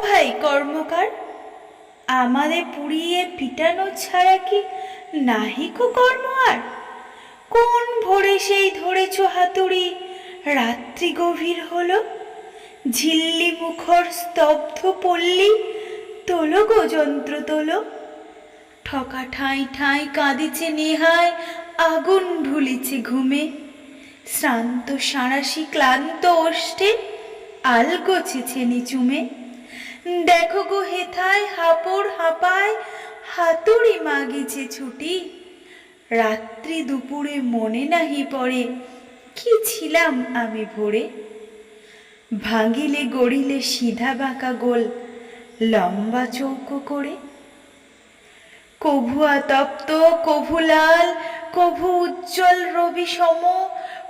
ভাই কর্মকার? আমাদের পুড়িয়ে পিটানো ছাড়া কি নাহিকো কর্ম আর? কোন ভোরে সেই ধরেছ হাতুড়ি? রাত্রি গভীর হলো, ঝিল্লি মুখর স্তব্ধ পল্লী তোলো গো যন্ত্র তোলো। ঠকা ঠাঁই ঠাঁই কাঁদিছে নেহায়, আগুন ঢুলিছে ঘুমে। শ্রান্ত সাঁড়াশি ক্লান্ত ওষ্ঠে আলগোছেছে নিচুমে। দেখো গো হেথায় হাপড় হাঁপায়, হাতুড়ি মাগিছে ছুটি। রাত্রি দুপুরে মনে নাহি পড়ে, কি ছিলাম আমি ভোরে? ভাঙিলে গড়িলে সিধা বাঁকা গোল, লম্বা চৌকো করে। কভু আতপ্ত কভু লাল, কভু উজ্জ্বল রবি সম,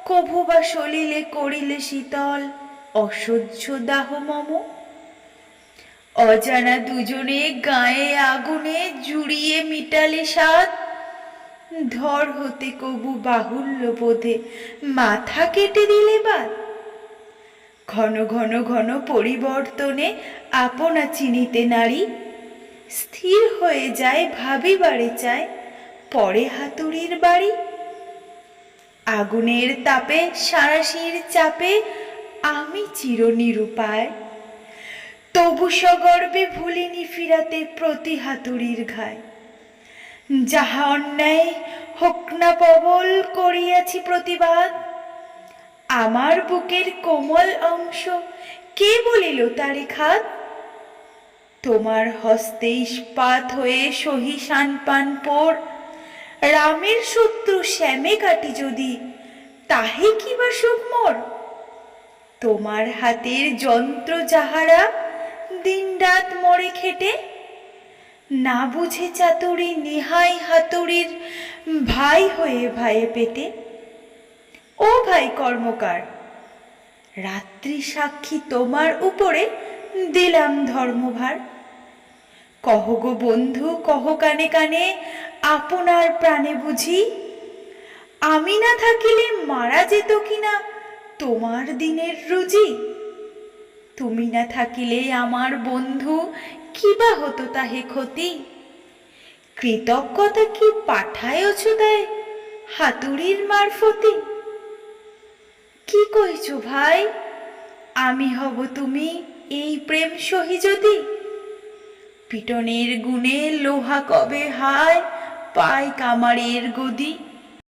কভু বা সলিলে করিলে শীতল, অসহ্য দাহ মম। অজানা দুজনে গায়ে আগুনে জুড়িয়ে মিটালে সাত। ধর হতে কবু বাহুল্য বোধে, মাথা কেটে দিলে বাদ। ঘন ঘন ঘন পরিবর্তনে আপনা চিনিতে নারী, স্থির হয়ে যায় ভাবিবারে চায়, পরে হাতুড়ির বাড়ি। আগুনের তাপে, সারাশির চাপে আমি চির নিরুপায় তবু সগর্বে ভুলিনি ফিরাতে প্রতি হাতুড়ির ঘায় যাহা অন্যায় হোক না প্রবল করিয়াছি প্রতিবাদ, আমার বুকের কোমল অংশ কে বলিল তারে খাত তোমার হস্তে ইস্পাত হয়ে সহি পান পর, রামের শত্রু শ্যামে কাটি যদি, তাহে কি বা সুখ মোর? তোমার হাতের যন্ত্র যাহারা দিন রাত মরে খেটে। না বুঝে চাতুরি, নিহাই হাতুড়ির ভাই হয়ে ভাইয়ে পেতে ও ভাই কর্মকার, রাত্রি সাক্ষী তোমার উপরে দিলাম ধর্মভার। কহ গো বন্ধু, কহ কানে কানে আপনার প্রাণে বুঝি। আমি না থাকিলে মারা যেত কিনা তোমার দিনের রুজি? তুমি না থাকিলে আমার বন্ধু কিবা হতো তাহে ক্ষতি? কৃতজ্ঞতা কি পাঠায়ছ দেয় হাতুড়ির মারফতি? কি কইছ ভাই? আমি হব তুমি এই প্রেম সহি যদি পিটনের গুণে লোহা কবে হায়? পায় কামারের গদি?